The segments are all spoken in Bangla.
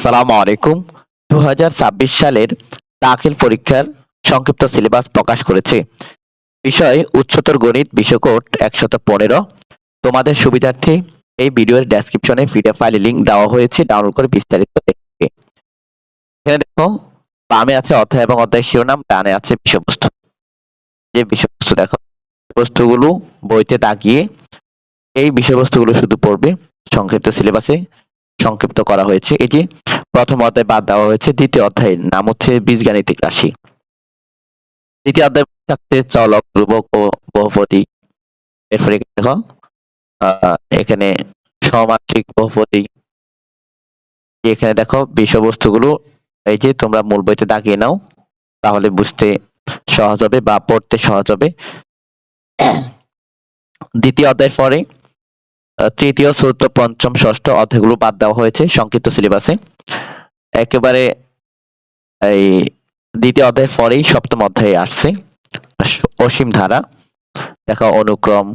আসসালামু আলাইকুম। দু হাজার ছাব্বিশ সালের দাখিল পরীক্ষার সংক্ষিপ্ত সিলেবাস প্রকাশ করেছে। বিষয় উচ্চতর গণিত বিষয়কোড একশত পনেরো। তোমাদের সুবিধার্থে এই ভিডিওর ডেসক্রিপশনে পিডিএফ ফাইলের লিংক দেওয়া হয়েছে ডাউনলোড করে বিস্তারিত দেখবে এখানে দেখো, বামে আছে অধ্যায় এবং অধ্যায় শিরোনাম, ডানে আছে বিষয়বস্তু। যে বিষয়বস্তু দেখো বস্তুগুলো বইতে দাগিয়ে এই বিষয়বস্তুগুলো শুধু পড়বে, সংক্ষিপ্ত সিলেবাসে সংক্ষিপ্ত করা হয়েছে। এই যে প্রথম অধ্যায় বাদ দেওয়া হয়েছে, দ্বিতীয় অধ্যায়ের নাম হচ্ছে বীজগাণিতিক রাশি। দ্বিতীয় অধ্যায় থাকতে চলক, ধ্রুবক ও বহুপদী। এরপরে দেখো এখানে সমাত্রিক বহুপতি এখানে দেখো বিষয়বস্তুগুলো এই যে তোমরা মূল বইতে দাগিয়ে নাও, তাহলে বুঝতে সহজ হবে বা পড়তে সহজ হবে। দ্বিতীয় অধ্যায়ের পরে তৃতীয়, চতুর্থ, পঞ্চম, ষষ্ঠ অধ্যায়গুলো বাদ দেওয়া হয়েছে সংক্ষিপ্ত সিলেবাসে। একেবারে এই দ্বিতীয় অধ্যায়ের পরেই সপ্তম অধ্যায়ে আসছে। অসীম ধারা। দেখা, অনুক্রম,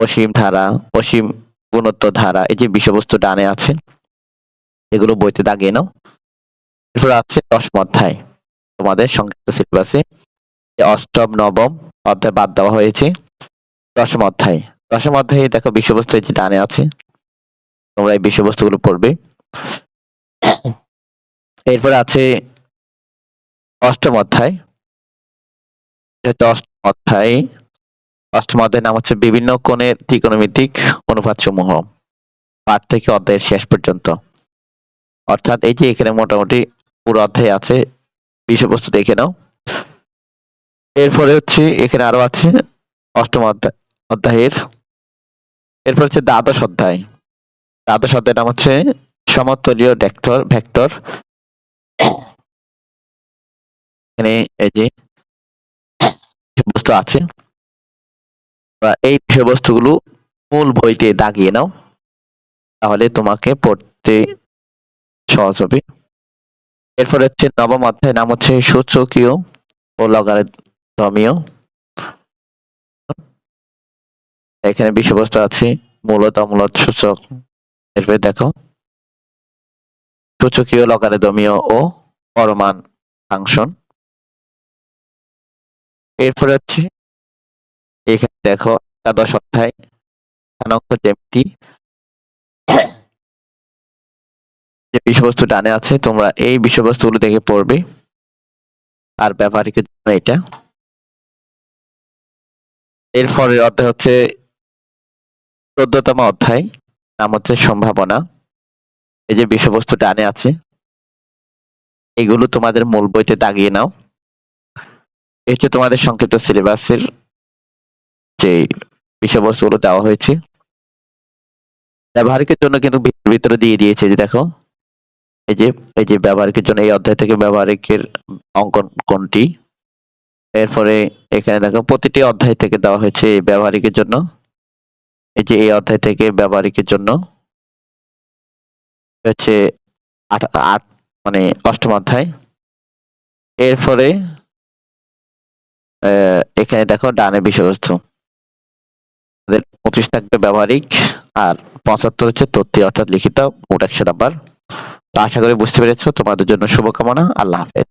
অসীম ধারা, অসীম গুণত্ব ধারা, এই যে বিষয়বস্তু ডানে আছে, এগুলো বইতে দাগিয়ে নাও। এরপর আছে দশম অধ্যায়, তোমাদের সংক্ষিপ্ত সিলেবাসে। অষ্টম, নবম অধ্যায় বাদ দেওয়া হয়েছে। দশম অধ্যায় দশম অধ্যায়ে দেখো বিষয়বস্তু যে ডানে আছে, তোমরা এই বিষয়বস্তুগুলো পড়বে। এরপর আছে অষ্টম অধ্যায়। অষ্টম অধ্যায়, অষ্টম নাম হচ্ছে বিভিন্ন কোণের ত্রিকোণমিতিক অনুপাত সমূহ পাঠ থেকে অধ্যায়ের শেষ পর্যন্ত। অর্থাৎ এই যে এখানে মোটামুটি পুরো অধ্যায় আছে, বিষয়বস্তু দেখে নাও। এরপরে হচ্ছে এখানে আরও আছে অষ্টম অধ্যায় অধ্যায়ের এরপর হচ্ছে দ্বাদশ অধ্যায়। দ্বাদশ অধ্যায়ের নাম হচ্ছে সমতলীয় ভেক্টর ভেক্টর। এখানে এই যে বিষয়বস্তু আছে এই বিষয়বস্তুগুলো মূল বইতে দাগিয়ে নাও, তাহলে তোমাকে পড়তে সহজ হবে। এরপর হচ্ছে নবম অধ্যায় নাম হচ্ছে সূচকীয় ও লগারিদমীয় এখানে বিষয়বস্তু আছে, মূলত মূলত সূচক। এরপরে দেখো, সূচকীয় লগারিদমীয় ও পরমান ফাংশন। এরপরে হচ্ছে, এখানে দেখো একাদশ অধ্যায় স্থানাঙ্ক যে বিষয়বস্তু ডানে আছে, তোমরা এই বিষয়বস্তুগুলো দেখে পড়বে। আর ব্যবহারিকের জন্য এটা। এরপরের অধ্যায় হচ্ছে চোদ্দতম অধ্যায়, নাম হচ্ছে সম্ভাবনা। এই যে বিষয়বস্তু ডানে আছে, এগুলো তোমাদের মূল বইতে দাগিয়ে নাও। এই হচ্ছে তোমাদের সংক্ষিপ্ত সিলেবাসের যে বিষয়বস্তুগুলো দেওয়া হয়েছে। ব্যবহারিকের জন্য কিন্তু ভিতরে দিয়ে দিয়েছে যে দেখো। এই যে এই যে ব্যবহারিকের জন্য এই অধ্যায় থেকে ব্যবহারিকের অঙ্কন কোনটি? এরপরে এখানে দেখো, প্রতিটি অধ্যায় থেকে দেওয়া হয়েছে ব্যবহারিকের জন্য। এই যে এই অধ্যায় থেকে ব্যবহারিকের জন্য হচ্ছে আট আট মানে অষ্টম অধ্যায়। এরপরে এখানে দেখো ডানে বিষয়বস্তু। পঁচিশ থাকবে ব্যবহারিক, আর পঁচাত্তর হচ্ছে তথ্য, অর্থাৎ লিখিত মোট একশো নাম্বার। তো আশা করি বুঝতে পেরেছ। তোমাদের জন্য শুভকামনা। আল্লাহ হাফেজ।